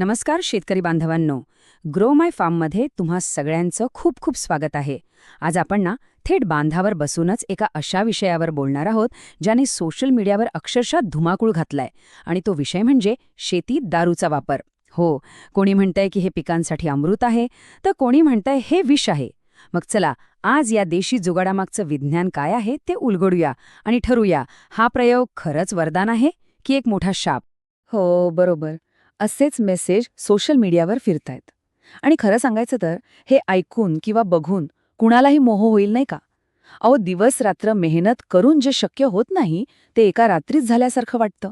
नमस्कार शेतकरी बांधवांनो. ग्रो माय फार्ममध्ये तुम्हा सगळ्यांचं खूप खूप स्वागत आहे. आज आपण ना थेट बांधावर बसूनच एका अशा विषयावर बोलणार आहोत ज्याने सोशल मीडियावर अक्षरशः धुमाकूळ घातलाय आणि तो विषय म्हणजे शेतीत दारूचा वापर. हो कोणी म्हणतंय की हे पिकांसाठी अमृत आहे तर कोणी म्हणतंय हे विष आहे. मग चला आज या देशी जुगाडामागचं विज्ञान काय आहे ते उलगडूया आणि ठरूया. हा प्रयोग खरंच वरदान आहे की एक मोठा शाप? हो बरोबर. असेच मेसेज सोशल मीडियावर फिरतायत. आणि खरं सांगायचं तर हे ऐकून किंवा बघून कुणालाही मोह होईल नाही का? अहो दिवस रात्र मेहनत करून जे शक्य होत नाही ते एका रात्रीच झाल्यासारखं वाटतं.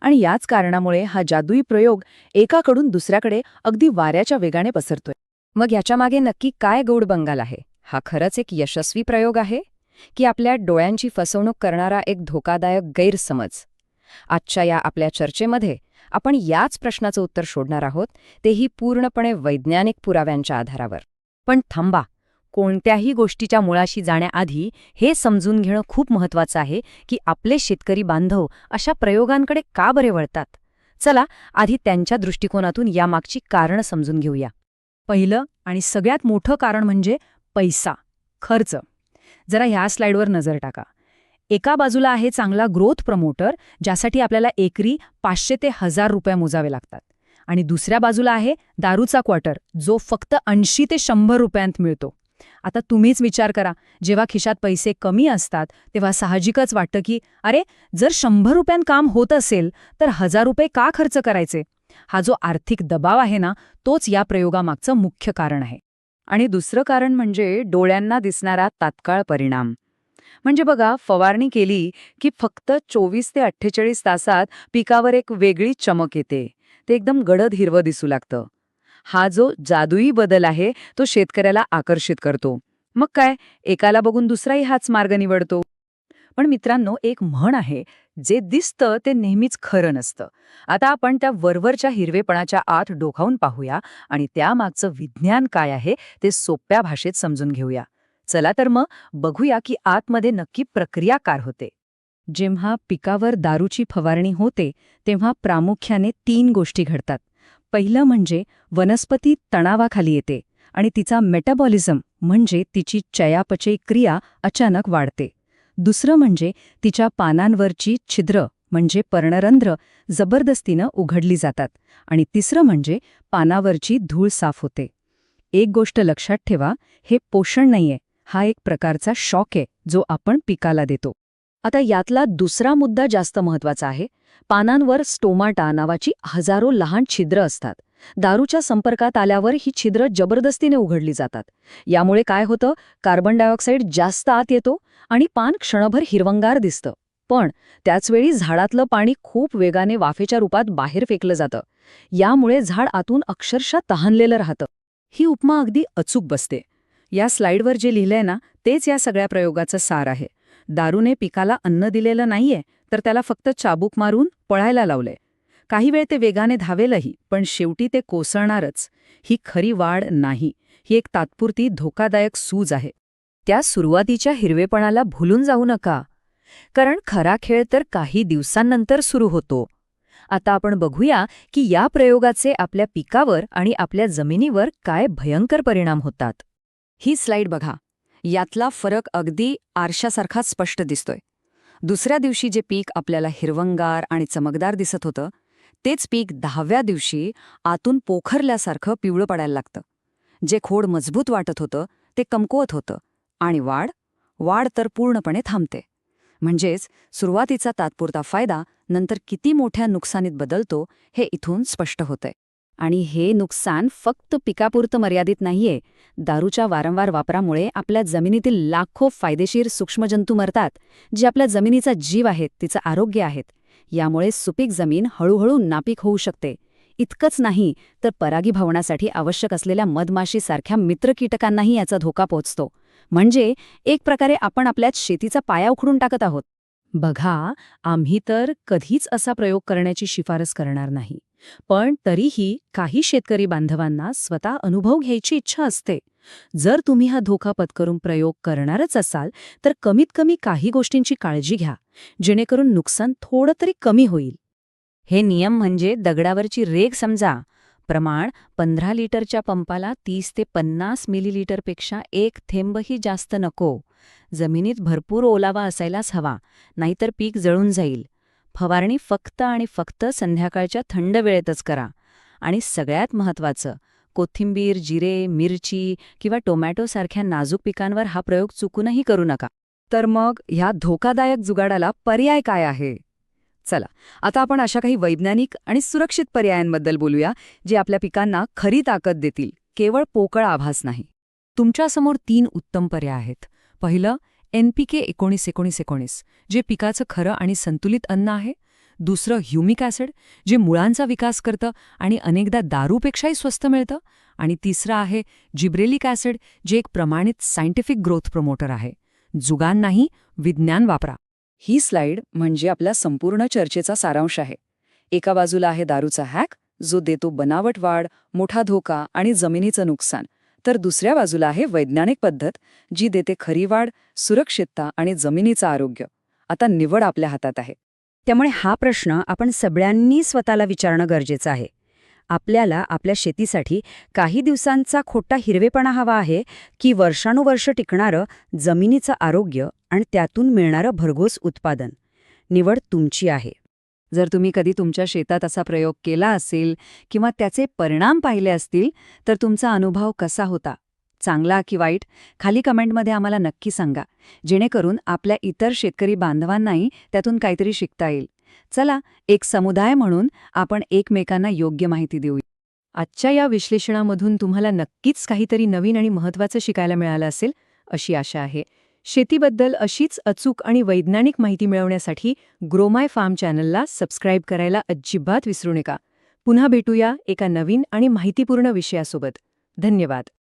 आणि याच कारणामुळे हा जादुई प्रयोग एकाकडून दुसऱ्याकडे अगदी वाऱ्याच्या वेगाने पसरतोय. मग याच्यामागे नक्की काय गौड बंगाल आहे? हा खरंच एक यशस्वी प्रयोग आहे? की आपल्या डोळ्यांची फसवणूक करणारा एक धोकादायक गैरसमज? आजच्या या आपल्या चर्चेमध्ये आपण याच प्रश्नाचं उत्तर शोधणार आहोत तेही पूर्णपणे वैज्ञानिक पुराव्यांच्या आधारावर. पण थांबा कोणत्याही गोष्टीच्या मुळाशी जाण्याआधी हे समजून घेणं खूप महत्वाचं आहे की आपले शेतकरी बांधव अशा प्रयोगांकडे का बरे वळतात? चला आधी त्यांच्या दृष्टिकोनातून यामागची कारणं समजून घेऊया. पहिलं आणि सगळ्यात मोठं कारण म्हणजे पैसा खर्च. जरा ह्या स्लाइडवर नजर टाका. एका बाजूला आहे चांगला ग्रोथ प्रमोटर ज्यासाठी आपल्याला एकरी पाचशे ते हजार रुपये मोजावे लागतात. आणि दुसऱ्या बाजूला आहे दारूचा क्वार्टर जो फक्त ऐंशी ते शंभर रुपयांत मिळतो. आता तुम्हीच विचार करा जेव्हा खिशात पैसे कमी असतात तेव्हा साहजिकच वाटतं की अरे जर शंभर रुपयांत काम होत असेल तर हजार रुपये का खर्च करायचे? हा जो आर्थिक दबाव आहे ना तोच या प्रयोगामागचं मुख्य कारण आहे. आणि दुसरं कारण म्हणजे डोळ्यांना दिसणारा तात्काळ परिणाम. म्हणजे बघा फवारणी केली की फक्त चोवीस ते अठ्ठेचाळीस तासात पिकावर एक वेगळी चमक येते. ते एकदम गडद हिरवं दिसू लागतं. हा जो जादुई बदल आहे तो शेतकऱ्याला आकर्षित करतो. मग काय? एकाला बघून दुसराही हाच मार्ग निवडतो. पण मित्रांनो एक म्हण आहे जे दिसतं ते नेहमीच खरं नसतं. आता आपण त्या वरवरच्या हिरवेपणाच्या आत डोकावून पाहूया आणि त्यामागचं विज्ञान काय आहे ते सोप्या भाषेत समजून घेऊया. चला तर मग बघूया की आतमध्ये नक्की प्रक्रिया कार होते. जेव्हा पिकावर दारूची फवारणी होते तेव्हा प्रामुख्याने तीन गोष्टी घडतात. पहिलं म्हणजे वनस्पती तणावाखाली येते आणि तिचा मेटाबॉलिझम म्हणजे तिची चयापचय क्रिया अचानक वाढते. दुसरं म्हणजे तिच्या पानांवरची छिद्र म्हणजे पर्णरंध्र जबरदस्तीनं उघडली जातात आणि तिसरं म्हणजे पानावरची धूळ साफ होते. एक गोष्ट लक्षात ठेवा हे पोषण नाहीये. हा एक प्रकारचा शॉक आहे जो आपण पिकाला देतो. आता यातला दुसरा मुद्दा जास्त महत्त्वाचा आहे. पानांवर स्टोमाटा नावाची हजारो लहान छिद्र असतात. दारूच्या संपर्कात आल्यावर ही छिद्र जबरदस्तीने उघडली जातात. यामुळे काय होतं? कार्बन डायऑक्साईड जास्त आत येतो आणि पान क्षणभर हिरवंगार दिसतं. पण त्याचवेळी झाडातलं पाणी खूप वेगाने वाफेच्या रूपात बाहेर फेकलं जातं. यामुळे झाड आतून अक्षरशः तहानलेलं राहतं. ही उपमा अगदी अचूक बसते. या स्लाइडवर जे लिहिलंय ना तेच या सगळ्या प्रयोगाचं सार आहे. दारूने पिकाला अन्न दिलेलं नाहीये तर त्याला फक्त चाबूक मारून पळायला लावलंय. काही वेळ ते वेगाने धावेलही पण शेवटी ते कोसळणारच. ही खरी वाढ नाही ही एक तात्पुरती धोकादायक सूज आहे. त्या सुरुवातीच्या हिरवेपणाला भुलून जाऊ नका. कारण खरा खेळ तर काही दिवसांनंतर सुरू होतो. आता आपण बघूया की या प्रयोगाचे आपल्या पिकावर आणि आपल्या जमिनीवर काय भयंकर परिणाम होतात. ही स्लाईड बघा. यातला फरक अगदी आरशासारखा स्पष्ट दिसतोय. दुसऱ्या दिवशी जे पीक आपल्याला हिरवंगार आणि चमकदार दिसत होतं तेच पीक दहाव्या दिवशी आतून पोखरल्यासारखं पिवळं पडायला लागतं. जे खोड मजबूत वाटत होतं ते कमकुवत होतं. आणि वाढ? वाढ तर पूर्णपणे थांबते. म्हणजेच सुरुवातीचा तात्पुरता फायदा नंतर किती मोठ्या नुकसानीत बदलतो हे इथून स्पष्ट होतंय. आणि हे नुकसान फक्त पिकापुरतं मर्यादित नाहीये. दारूच्या वारंवार वापरामुळे आपल्या जमिनीतील लाखो फायदेशीर सूक्ष्मजंतू मरतात जे आपल्या जमिनीचा जीव आहेत तिचं आरोग्य आहेत. यामुळे सुपीक जमीन हळूहळू नापीक होऊ शकते. इतकंच नाही तर परागीभवनासाठी आवश्यक असलेल्या मधमाशीसारख्या मित्र कीटकांनाही याचा धोका पोचतो. म्हणजे एक प्रकारे आपण आपल्यात शेतीचा पाया उखडून टाकत आहोत. बघा आम्ही तर कधीच असा प्रयोग करण्याची शिफारस करणार नाही. पण तरीही काही शेतकरी बांधवांना स्वतः अनुभव घ्यायची इच्छा असते. जर तुम्ही हा धोका पत्करून प्रयोग करणारच असाल तर कमीत कमी काही गोष्टींची काळजी घ्या जेणेकरून नुकसान थोडं तरी कमी होईल. हे नियम म्हणजे दगडावरची रेग समजा. प्रमाण पंधरा लिटरच्या पंपाला तीस ते पन्नास मिलीलिटरपेक्षा एक थेंबही जास्त नको. जमिनीत भरपूर ओलावा असायलाच हवा नाहीतर पीक जळून जाईल. फवारणी फक्त आणि फक्त संध्याकाळच्या थंड वेळेतच करा. आणि सगळ्यात महत्त्वाचं कोथिंबीर जिरे मिरची किंवा टोमॅटोसारख्या नाजूक पिकांवर हा प्रयोग चुकूनही करू नका. तर मग ह्या धोकादायक जुगाडाला पर्याय काय आहे? चला आता आपण अशा काही वैज्ञानिक आणि सुरक्षित पर्यायांबद्दल बोलूया जे आपल्या पिकांना खरी ताकद देतील केवळ पोकळ आभास नाही. तुमच्यासमोर तीन उत्तम पर्याय आहेत. पहिलं एनपीके एकोणीस एकोणीस एकोणीस जे पिकाचं खरं आणि संतुलित अन्न आहे. दुसरं ह्युमिक ॲसिड जे मुळांचा विकास करतं आणि अनेकदा दारूपेक्षाही स्वस्त मिळतं. आणि तिसरं आहे जिब्रेलिक ॲसिड जे एक प्रमाणित सायंटिफिक ग्रोथ प्रमोटर आहे. जुगान नाही विज्ञान वापरा. ही स्लाइड म्हणजे आपल्या संपूर्ण चर्चेचा सारांश आहे. एका बाजूला आहे दारूचा हॅक जो देतो बनावट वाढ मोठा धोका आणि जमिनीचं नुकसान. तर दुसऱ्या बाजूला आहे वैज्ञानिक पद्धत जी देते खरी वाढ सुरक्षितता आणि जमिनीचं आरोग्य. आता निवड आपल्या हातात आहे. त्यामुळे हा प्रश्न आपण सगळ्यांनी स्वतःला विचारणं गरजेचं आहे. आपल्याला आपल्या शेतीसाठी काही दिवसांचा खोटा हिरवेपणा हवा आहे की वर्षानुवर्ष टिकणारं जमिनीचं आरोग्य आणि त्यातून मिळणारं भरघोस उत्पादन. निवड तुमची आहे. जर तुम्ही कधी तुमच्या शेतात असा प्रयोग केला असेल किंवा त्याचे परिणाम पाहिले असतील तर तुमचा अनुभव कसा होता? चांगला की वाईट? खाली कमेंटमध्ये आम्हाला नक्की सांगा. जेणेकरून आपल्या इतर शेतकरी बांधवांनाही त्यातून काहीतरी शिकता येईल. चला एक समुदाय म्हणून आपण एकमेकांना योग्य माहिती देऊ. आजच्या या विश्लेषणामधून तुम्हाला नक्कीच काहीतरी नवीन आणि महत्त्वाचं शिकायला मिळालं असेल अशी आशा आहे. शेतीबद्दल अशीच अचूक आणि वैज्ञानिक माहिती मिळवण्यासाठी ग्रोमाय फार्म चॅनलला सबस्क्राईब करायला अजिबात विसरू नका. पुन्हा भेटूया एका नवीन आणि माहितीपूर्ण विषयासोबत. धन्यवाद.